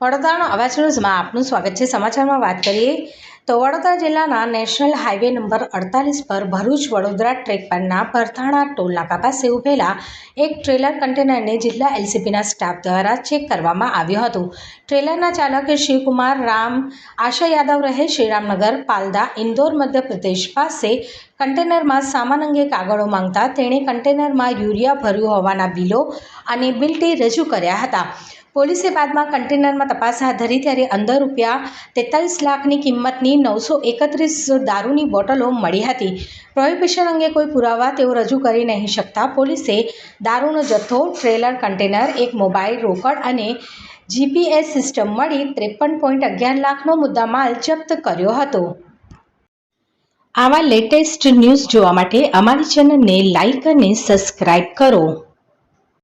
વડોદરાનો અવાજ ન્યૂઝમાં આપનું સ્વાગત છે. સમાચારમાં વાત કરીએ તો વડોદરા જિલ્લાના નેશનલ હાઈવે નંબર અડતાલીસ પર ભરૂચ વડોદરા ટ્રેક પરના પરથાણા ટોલ નાકા પાસે ઊભેલા એક ટ્રેલર કન્ટેનરને જિલ્લા એલસીબીના સ્ટાફ દ્વારા ચેક કરવામાં આવ્યું હતું. ટ્રેલરના ચાલક શિવકુમાર રામ, આશા યાદવ રહે શ્રીરામનગર, પાલદા, ઇન્દોર, મધ્યપ્રદેશ પાસે કન્ટેનરમાં સામાન અંગે કાગળો માંગતા તેણે કન્ટેનરમાં યુરિયા ભર્યું હોવાના બિલો અને બિલટી રજૂ કર્યા હતા. પોલીસે બાદમાં કન્ટેનરમાં તપાસ હાથ ધરી ત્યારે અંદર રૂપિયા તેતાલીસ લાખની કિંમતની નવસો એકત્રીસ દારૂની બોટલો મળી હતી. પ્રોહિબિશન અંગે કોઈ પુરાવા તેઓ રજૂ કરી નહીં શકતા. પોલીસે દારૂનો જથ્થો, ટ્રેલર, કન્ટેનર, એક મોબાઈલ, રોકડ અને જીપીએસ સિસ્ટમ મળી ત્રેપન પોઈન્ટ અગિયાર લાખનો મુદ્દામાલ જપ્ત કર્યો હતો. આવા લેટેસ્ટ ન્યૂઝ જોવા માટે અમારી ચેનલને લાઇક અને સબસ્ક્રાઇબ કરો.